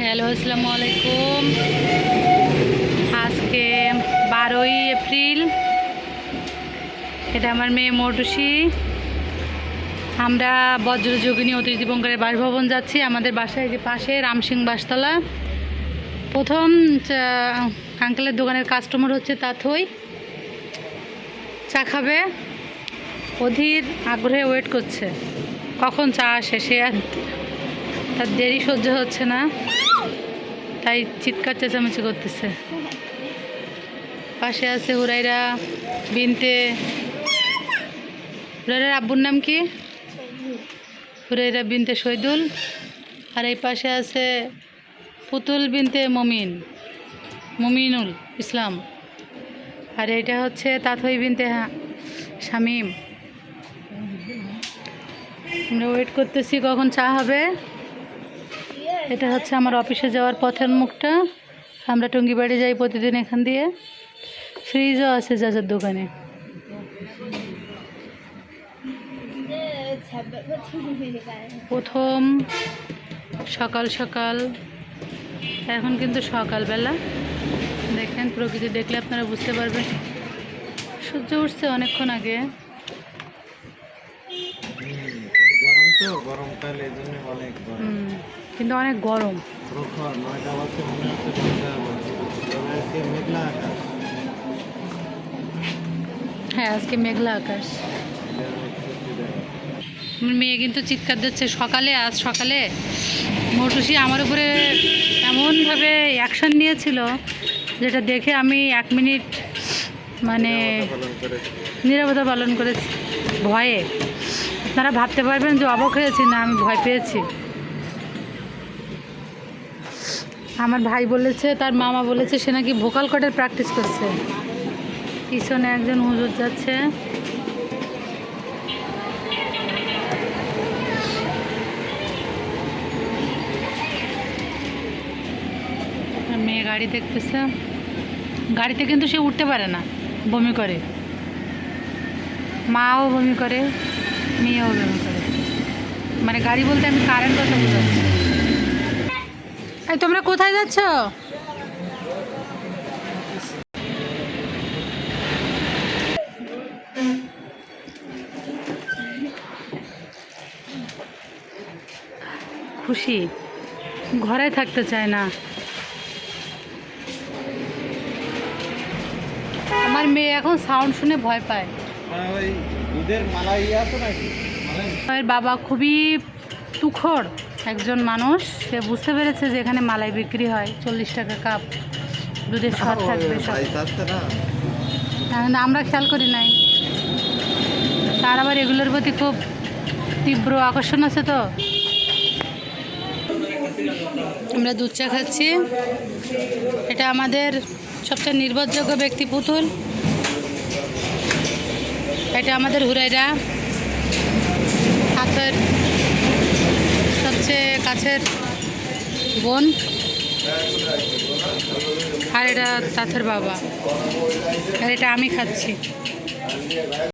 Hello, আসসালামু আলাইকুম। আজকে বারোই এপ্রিল। এটা আমার মেয়ে মৌটুসি আমরা বজ্রযোগিনী অতিথি দীপঙ্করের বাসভবন যাচ্ছি। আমাদের বাসায় যে পাশে রামসিং বাসতলা। প্রথম আঙ্কেলের দোকানের কাস্টমার হচ্ছে তাথই। চা খাবে। অধীর আগ্রহে ওয়েট করছে। কখন চা আসে সে আর তার দেরি সহ্য হচ্ছে না। তাই চিৎকার চেঁচামেচি করতেছে। পাশে আছে হুরাইরা, বিনতে। হুরাইরার আব্বুর নাম কি? হুরাইরা বিনতে শহীদুল। আর এই পাশে আছে পুতুল বিনতে মমিন, মমিনুল ইসলাম। আর এটা হচ্ছে তাথই বিনতে শামীম। আমরা ওয়েট করতেছি কখন চা হবে। এটা হচ্ছে আমার অফিসে যাওয়ার পথের মুখটা। আমরা টঙ্গি বাড়ি যাই প্রতিদিন এখান দিয়ে। ফ্রিজও আছে যাচার দোকানে। প্রথম সকাল সকাল এখন কিন্তু সকালবেলা। দেখেন প্রকৃতি দেখলে আপনারা বুঝতে পারবেন। সূর্য উঠছে অনেকক্ষণ আগে। গরম তো গরমকাল এই জন্য অনেক গরম। কিন্তু অনেক গরম। হ্যাঁ আজকে মেঘলা আকাশ। মেয়ে কিন্তু চিৎকার দিচ্ছে সকালে আজ সকালে? মটুসি আমার উপরে এমনভাবে অ্যাকশন নিয়েছিল যেটা দেখে আমি এক মিনিট মানে নিরাপত্তা পালন করেছি। ভয়ে। আপনারা ভাবতে পারবেন যে অবাক হয়েছি না আমি ভয় পেয়েছি। আমার ভাই বলেছে, তার মামা বলেছে, সে নাকি ভোকাল কর্ডের প্র্যাকটিস করছে। পিছনে একজন হুজুর যাচ্ছে। মেয়ে গাড়ি দেখতেছে। গাড়িতে কিন্তু সে উঠতে পারে না, বমি করে। মাও বমি করে, মেয়েও বমি করে। মানে গাড়ি বলতে আমি কারেন্ট কথা বোঝাচ্ছি। তোমরা কোথায় যাচ্ছ? খুশি? ঘরে থাকতে চায় না। আমার মেয়ে এখন সাউন্ড শুনে ভয় পায়। ইয়ে বাবা খুবই তুখর। একজন মানুষ সে বুঝতে পেরেছে যে এখানে মালাই বিক্রি হয় চল্লিশ টাকা কাপ। দুধের স্বাদ থাকবে আমরা খেয়াল করি নাই। তার আবার এগুলোর প্রতি খুব তীব্র আকর্ষণ আছে তো। আমরা দুধ চা খাচ্ছি। এটা আমাদের সবচেয়ে নির্ভরযোগ্য ব্যক্তি পুতুল। এটা আমাদের হুরাইরা। হাতের সবচেয়ে কাছের বোন আর এটা তাথের বাবা। আর এটা আমি খাচ্ছি।